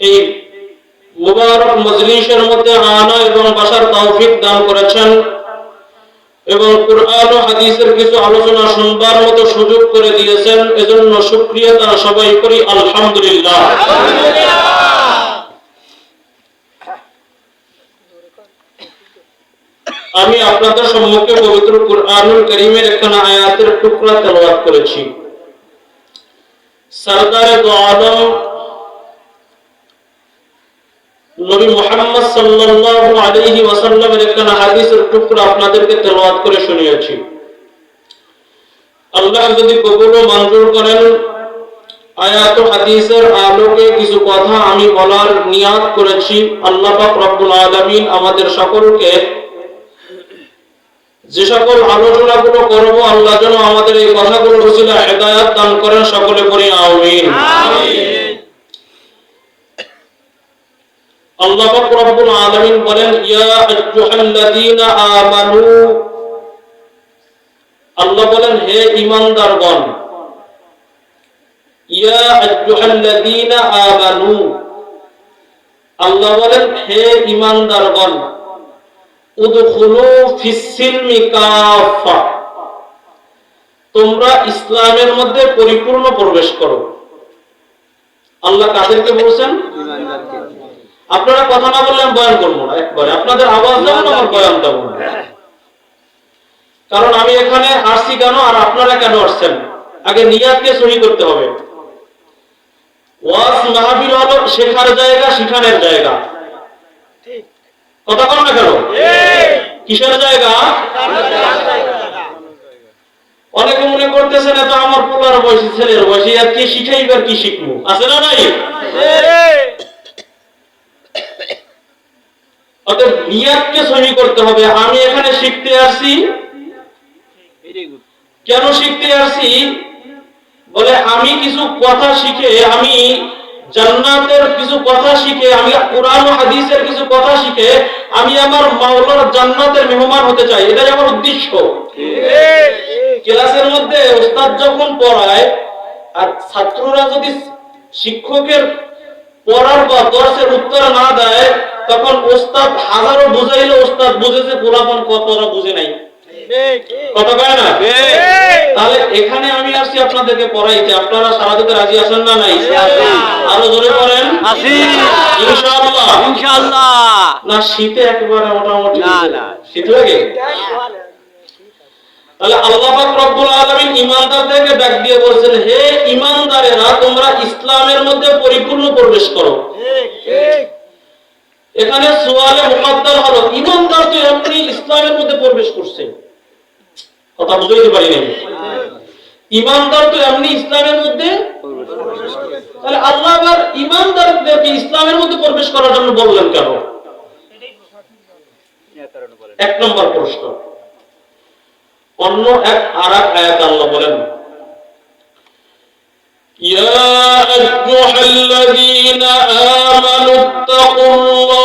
এই মুবারক মজলিসের মধ্যে আনা এবং বাসার তৌফিক দান করেছেন এবং কুরআন ও হাদিসের কিছু আলোচনা শুনবার মতো সুযোগ করে দিয়েছেন। এজন্য শুকরিয়া তারা সবাই করি। আলহামদুলিল্লাহ। আমি আপনাদের সম্মুখে পবিত্র কুরআনুল করিমের একখানা আয়াতের টুকরা তেলাওয়াত করেছি। সরদার দো আলম নবী মুহাম্মদ সাল্লাল্লাহু আলাইহি ওয়াসাল্লামের একখানা হাদিসের টুকরা আপনাদেরকে তেলাওয়াত করে শুনিয়েছি। আল্লাহ যদি কবুল ও মঞ্জুর করেন, আয়াত হাদিসের আলোকে কিছু কথা আমি বলার নিয়াত করেছি। আল্লাহ পাক রব্বুল আলামিন আমাদের সকলকে যে সকল আলোচনাগুলো করব, আল্লাহ যেন আমাদের এই কথাগুলো রসিলা হেদায়াত দান করেন। সকলে পড়ি আমিন। আল্লাহ পাক রব্বুল আলামিন বলেন, ইয়া আইয়ুহাল্লাযীনা আমানু। আল্লাহ বলেন, হে ঈমানদারগণ, ইয়া আইয়ুহাল্লাযীনা আমানু। আল্লাহ বলেন, হে ঈমানদারগণ, উদখুলু ফিস সিলমি কাফা তোমরা ইসলামের মধ্যে পরিপূর্ণ প্রবেশ করো। আল্লাহ কাদেরকে বলছেন? আপনারা কথা না বললে আমি বয়ান করব না একবারে। আপনাদের আওয়াজ দেবো না আমার বয়ান দেবো না। কারণ আমি এখানে আসছি কেন আর আপনারা কেন আসছেন আগে নিয়াতকে সহি করতে হবে। ওয়াজ মাহফিল হলো শেখার জায়গা শিখানোর জায়গা। কথা বল না কেন? কিসের জায়গা? অনেকে মনে করতেছেন এত আমার পোলার বয়সী ছেলের বয়সী আর কি শিখাইবার কি শিখব? আছে না নাই? নিয়াতকে সহি করতে হবে। আমি এখানে শিখতে আসছি কেন শিখতে আসছি বলে, আমি কিছু কথা শিখে আমি জান্নাতের কিছু কথা শিখে, আমি কোরআন হাদিসের কিছু কথা শিখে আমি আমার মাওলার জান্নাতের মেহমান হতে চাই। এটাই আমার উদ্দেশ্য। ক্লাসের মধ্যে ওস্তাদ যখন পড়ায়, আর ছাত্ররা যদি শিক্ষকের পড়ার বা দর্শের উত্তর না দেয় তখন ওস্তাদ হাজারো বুঝাইলে ওস্তাদ বুঝেছে পোলাপন কতরা বুঝে নাই। কথা কয় না? তাহলে এখানে আমি আসছি আপনাদেরকে পড়াইতে। আপনারা সারা দিতে রাজি আছেন না নাই? আরও জোরে পড়েন। ইনশাআল্লাহ। ইনশাআল্লাহ। না শীতে একেবারে মোটামুটি না, না। শীত লাগে? তাহলে আল্লাহ পাক রব্বুল আলামিন ডাক দিয়ে বলছেন হে ইমানদারেরা তোমরা ইসলামের মধ্যে পরিপূর্ণ প্রবেশ করো। এখানে সোয়ালে মুকদ্দার হলো ইমানদার তো এমনি ইসলামের মধ্যে প্রবেশ করছে কথা বুঝাইতে পারি নাই ইমানদার তো এমনি ইসলামের মধ্যে তাহলে আল্লাহ আবার ইমানদারদেরকে ইসলামের মধ্যে প্রবেশ করার জন্য বললেন কেন এক নম্বর প্রশ্ন অন্য এক আর এক আয়াত আল্লাহ বলেন يا أيها الذين آمنوا اتقوا الله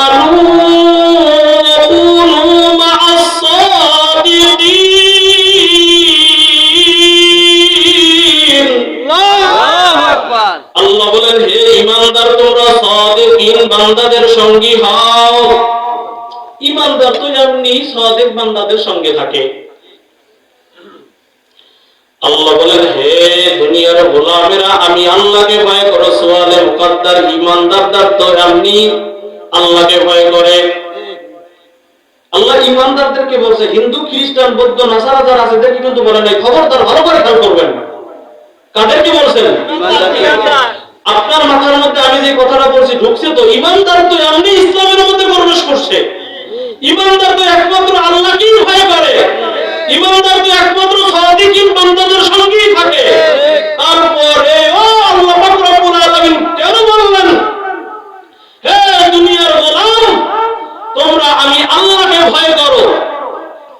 বান্দাদের সঙ্গী হও। ইমানদার তো এমনি বান্দাদের সঙ্গে থাকে। আল্লাহ বলেন, হে দুনিয়ার গোলামেরা, আমি আল্লাহকে ভয় করো। সোয়ালে মুকদ্দার ইমানদারদার তো এমনি আল্লাহকে ভয় করে। আল্লাহ ইমানদারদেরকে বলছে, হিন্দু, খ্রিস্টান, বৌদ্ধ, নাসারা যারা আছে দেখি কিন্তু বলে নাই, খবরদার ভালো করে খেয়াল করবেন না। কাদেরকে বলছেন? আপনার মাথার মধ্যে আমি যে কথাটা বলছি, ঢুকছে তো। ইমানদার তো এমনি ইসলামের মধ্যে প্রবেশ করছে। ইমানদার তো একমাত্র আল্লাহকেই ভয় করে। ইমানদার তো একমাত্র সাদিকিন বান্দাদের সঙ্গেই থাকে। তারপরে, ও আল্লাহ পাক রব্বুল আলামিন কেন বললেন, হে দুনিয়ার গোলাম, তোমরা আমি আল্লাহকে ভয় করো।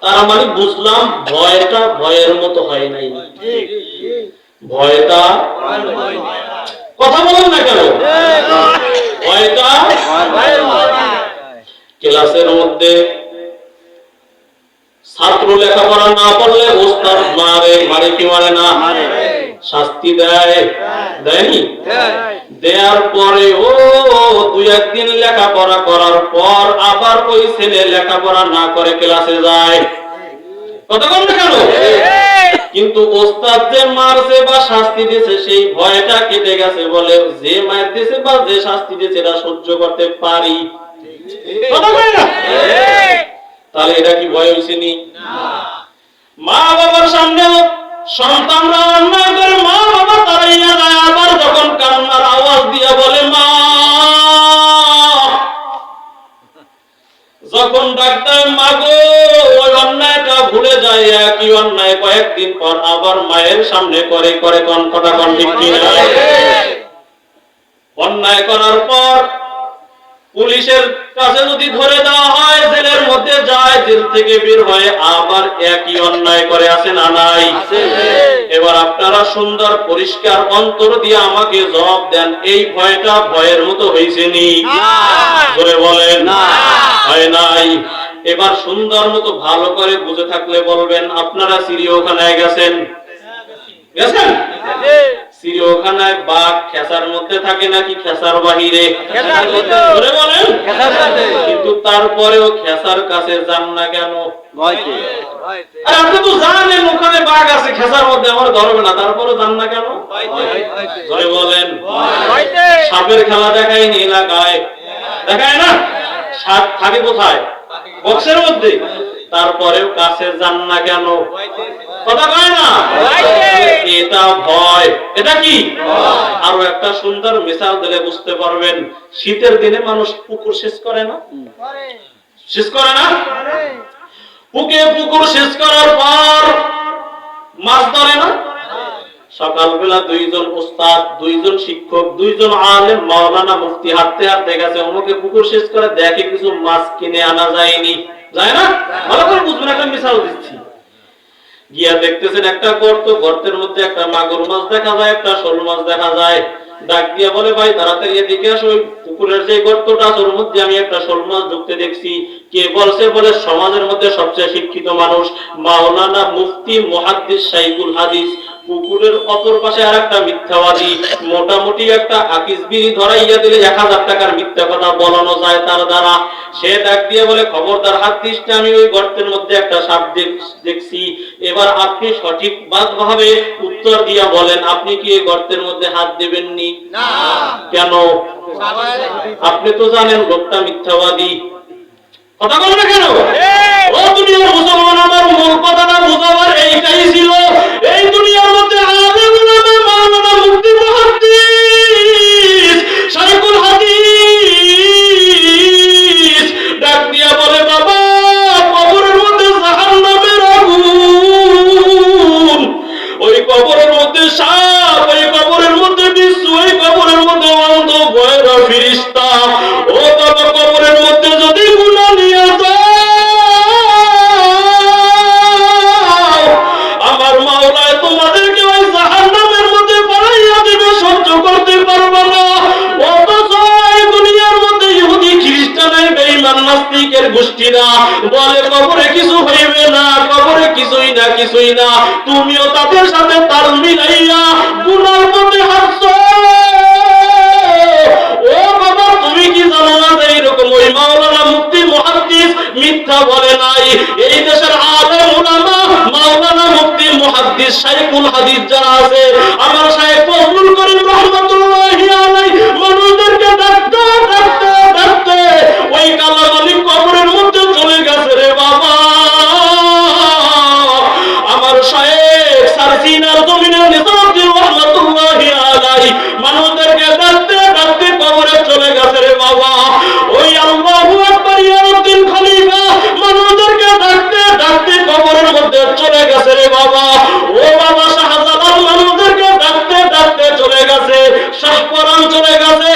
তার মানে বুঝলাম, ভয়টা ভয়ের মতো হয় নাই। ভয়টা কথা বলেন না কেন? ক্লাসের মধ্যে ছাত্র লেখাপড়া না পড়লে ওস্তাদ মারে মারে কি মারে না? শাস্তি দেয়। দেয়নি? দেওয়ার পরে ও দুই একদিন লেখাপড়া করার পর আবার ওই ছেলে লেখাপড়া না করে ক্লাসে যায়। কথা বল না কেন? কিন্তু ওস্তাদ যে মারছে বা শাস্তি দিয়েছে সেই ভয়টা কেটে গেছে বলে যে মার দিয়েছে বা যে শাস্তি দিয়েছে এটা সহ্য করতে পারি। না? তাহলে এটা কি ভয় হয়েছে নি? মা বাবার সামনে সন্তানরা অন্যায় করে মা বাবা তারাইয়া যায়। আবার যখন কান্নার আওয়াজ দিয়া বলে মা! যখন ডাক্তার মাগো ওই অন্যায়টা ভুলে যায় একই অন্যায় কয়েকদিন পর আবার মায়ের সামনে করে করে কন কথা কন ঠিক অন্যায় করার পর পুলিশের কাছে যদি ধরে দেওয়া হয় জেলের মধ্যে যায় জেল থেকে বের হয়ে আবার একই অন্যায় করে আসে না নাই? এবার আপনারা সুন্দর পরিষ্কার অন্তর দিয়ে আমাকে জবাব দেন এই ভয়টা ভয়ের মতো হয়েছে নি? বলেন। হয় নাই? এবার সুন্দর মতো ভালো করে বুঝে থাকলে বলবেন আপনারা চিড়িয়াখানায় গেছেন? গেছেন? চিড়িয়াখানায় বাঘ খেসার মধ্যে থাকে নাকি খেসার বাহিরে? খেসার মধ্যে। ধরে বলেন। কিন্তু তারপরেও খেসার কাছে যান না কেন? আর আপনি তো জানেন ওখানে বাঘ আছে খেসার মধ্যে আমার ধরবে না তারপরে যান না কেন? ধরে বলেন। সাপের খেলা দেখায়নি এলাকায়? দেখায় না? সাপ থাকে কোথায়? বক্সের মধ্যে। তারপরেও কাছে যান না কেন? কথা কয় না? এটা ভয়। এটা কি? আরও একটা সুন্দর মিসাল দিলে বুঝতে পারবেন শীতের দিনে মানুষ পুকুর শেষ করে না? শেষ করে না? পুকে পুকুর শেষ করার পর মাছ ধরে না? সকালবেলা দুইজন উস্তাদ দুইজন শিক্ষক, দুইজন আলেম, মাওলানা মুফতি হাঁটতে হাঁটতে গেছে। অমুকে পুকুর শেষ করে দেখে কিছু মাছ কিনে আনা যায়নি। যায় না? ভালো করে বুঝবেন, একটা মিশাল দিচ্ছি। গিয়া দেখতেছেন একটা গর্ত, গর্তের মধ্যে একটা মাগুর মাছ দেখা যায়, একটা শোল মাছ দেখা যায়। ডাক বলে, ভাই, তাড়াতাড়ি এদিকে আসো, ওই পুকুরের যে গর্তটা ওর মধ্যে আমি একটা মাছ ঢুকতে দেখছি। কে বলছে বলে, সমাজের মধ্যে সবচেয়ে শিক্ষিত মানুষ মাওলানা মুফতি মুহাদ্দিস হাদিস। পুকুরের অপর পাশে আর একটা মিথ্যাবাদী। মোটামুটি একটা আকিস বিড়ি ধরাইয়া দিলে এক হাজার টাকার মিথ্যা কথা বলানো যায় তার দ্বারা। সে ডাক দিয়ে বলে খবরদার হাত দিস আমি ওই গর্তের মধ্যে একটা সাপ দেখছি। এবার আপনি সঠিক ভাবে উত্তর দিয়া বলেন আপনি কি এই গর্তের মধ্যে হাত দেবেননি? কেন? আপনি তো জানেন লোকটা মিথ্যাবাদী। কথা বলো না কেন? ও দুনিয়ার মুসলমান আমার মূল কথাটা বোঝাবার এইটাই ছিল। গোষ্ঠীরা বলে কবরে কিছু হইবে না, কবরে কিছুই না কিছুই না। তুমিও তাদের সাথে তাল মিলাইয়া গুনার মধ্যে হাসছ ও বাবা, তুমি কি জানো না যে ওই মাওলানা মুফতি মুহাদ্দিস মিথ্যা বলে নাই? এই দেশের আলেম উলামা মাওলানা মুফতি মুহাদ্দিস শাইখুল হাদিস যারা আছে, আমার শাইখ শাহপরান চলে গেছে।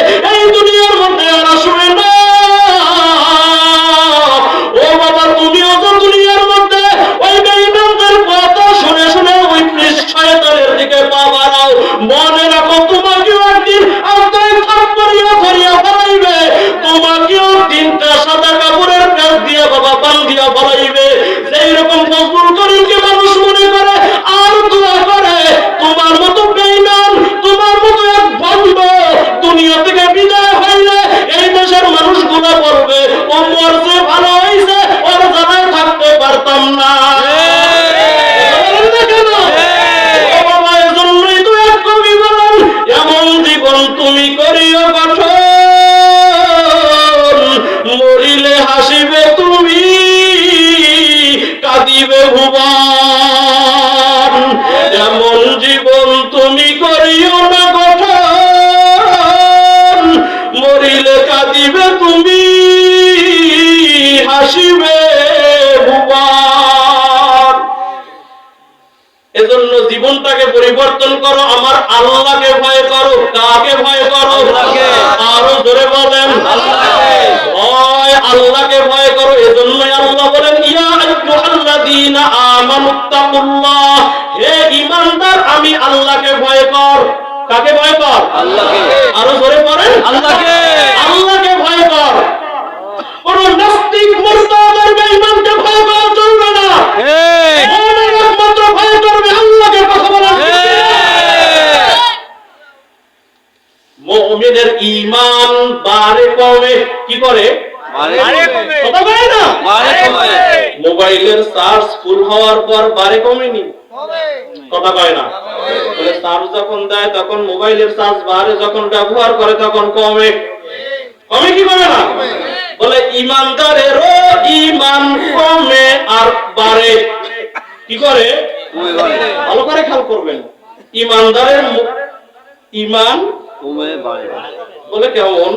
আল্লাহকে ভয় করো কাকে ভয় করো আরও জোরে বলেন। ভয় আল্লাহকে ভয় করো এজন্যই আল্লাহ বলেন ইয়া আইয়ুহাল্লাযীনা আমানুত্তাকুল্লাহ হে ঈমানদার আমি আল্লাহকে ভয় কর। কাকে ভয় কর? আল্লাহকে। আরও জোরে পড়েন আল্লাহকে। আল্লাহকে ভয় কর। কোন নাস্তিক মুরতাদের বেঈমানকে ভয় করা চলবে না। ঠিক মুমিন একমাত্র ভয় করবে আল্লাহকে কথা বলার মুমিনের ঈমান বাড়ে কমে। কি করে? কমে। মোবাইলের চার্জ ফুল হওয়ার পর বাড়ে কমেনি। কথা কয় না? বলে চার্জ যখন দেয় তখন মোবাইলের চার্জ বাড়ে যখন ব্যবহার করে তখন কমে। কমে কি করে না? বলে ইমানদারেরও ইমান কমে আর বাড়ে। কি করে? ভালো করে খেয়াল করবেন। ইমানদারের ইমান বাড়ে। বলে কেমন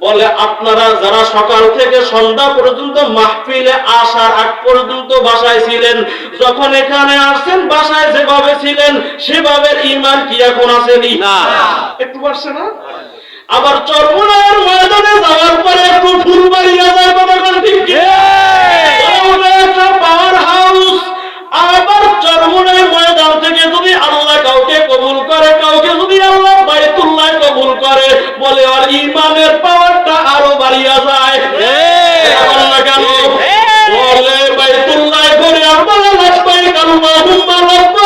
বলে আপনারা যারা সকাল থেকে সন্ধ্যা পর্যন্ত মাহফিলে আসার আগ পর্যন্ত বাসায় ছিলেন যখন এখানে আসছেন বাসায় যেভাবে ছিলেন সেভাবে ইমান কি এখন আসেনি না। একটু পারছে না আবার চরমনায়ের ময়দানে যাওয়ার পরে একটু করে বলে আর ইমানের পাওয়ারটা আরও বাড়িয়া যায়? বলে বাইতুল্লাহ করে আর বলে কারণ আল্লাহুম্মা লাব্বাইক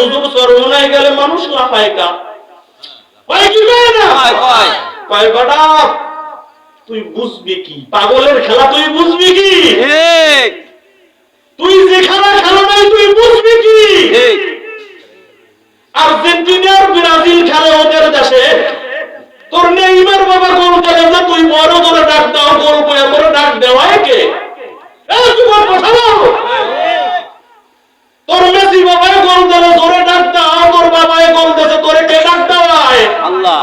হুজুর চরমনায় গেলে মানুষ লাফায় কা কয় কি না? কয়, বেটা তুই বুঝবি কি? পাগলের খেলা তুই বুঝবি কি? ঠিক। তুই যে খেলা খেলো নাই তুই বুঝবি কি? ঠিক। আর্জেন্টিনা আর ব্রাজিল খেলে ওদের দেশে। তোর নেইমার বাবা গোল করে না তুই বড় করে ডাক দাও গোল করে করে ডাক দেওয়ায় কে? তোর মেসি বাবা গোল দেবে তোরে ডাক দাও তোর বাবাই গোল দেছে তোরে কে ডাক দেওয়ায় আল্লাহ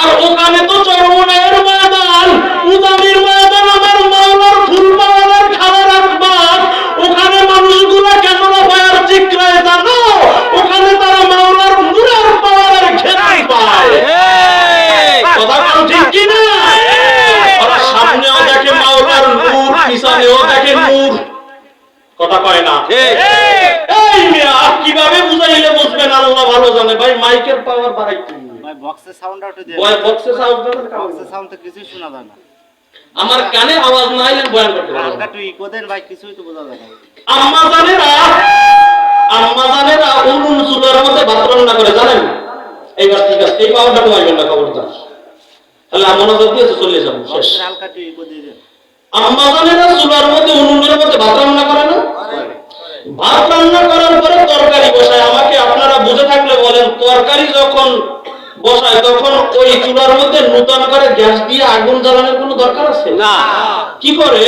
আর ওখানে তো চরমনায়ের ময়দান উদামির ময়দান আমার মাওলার ফুল পাওয়ার খাবার আসবাব ওখানে মানুষগুলা কেন ভয়ার চিক্রায় জানো? ওখানে তারা মাওলার নূরের পাওয়ারের ঘেরাই পায়। কথা বল ঠিক কি ওরা সামনেও দেখে মাওলার নূর পিছনেও দেখে নূর। কথা কয় না? এই মিয়া কীভাবে বুঝাইলে বুঝবেন? আল্লাহ ভালো জানে। ভাই মাইকের পাওয়ার বাড়াইতে। বক্সের সাউন্ড আউট দিয়ে বয় বক্সে সাউন্ড বক্সের সাউন্ড তো কিছুই শোনা যায় না। আমার কানে আওয়াজ না আইলে বয়ান করতে পারব না। একটু ইকো দেন ভাই কিছুই তো বোঝা যায় না। আম্মা জানেরা আম্মা জানেরা মধ্যে ভাত রান্না করে জানেন? এইবার ঠিক আছে এই পাওয়ারটা কমাইবেন না খবরদার তাহলে মনোযোগ দিয়েছে চলে যাব শেষ। হালকা একটু ইকো দিয়ে দেন। আম্মা জানেরা চুলার মধ্যে মধ্যে ভাত রান্না করে না? ভাত রান্না করার পরে তরকারি বসায়। আমাকে আপনারা বুঝে থাকলে বলেন তরকারি যখন বসায় তখন ওই চুলার মধ্যে নূতন করে গ্যাস দিয়ে আগুন জ্বালানোর কোনো দরকার আছে? না। কি করে?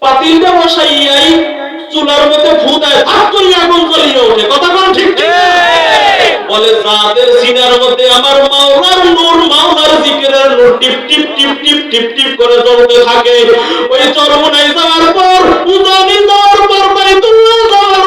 পাতিলটা বসাইয়াই চুলার মধ্যে ফু দেয় ভাত করে আগুন জ্বলিয়ে ওঠে। কথা কোন? ঠিক। বলে যাদের সিনার মধ্যে আমার মাওলার নূর মাওলার জিকিরের নূর টিপ টিপ টিপ টিপ টিপ টিপ করে জ্বলতে থাকে। ওই চরমনাই যাওয়ার পর উদানি যাওয়ার পর বাইতুল্লাহ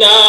না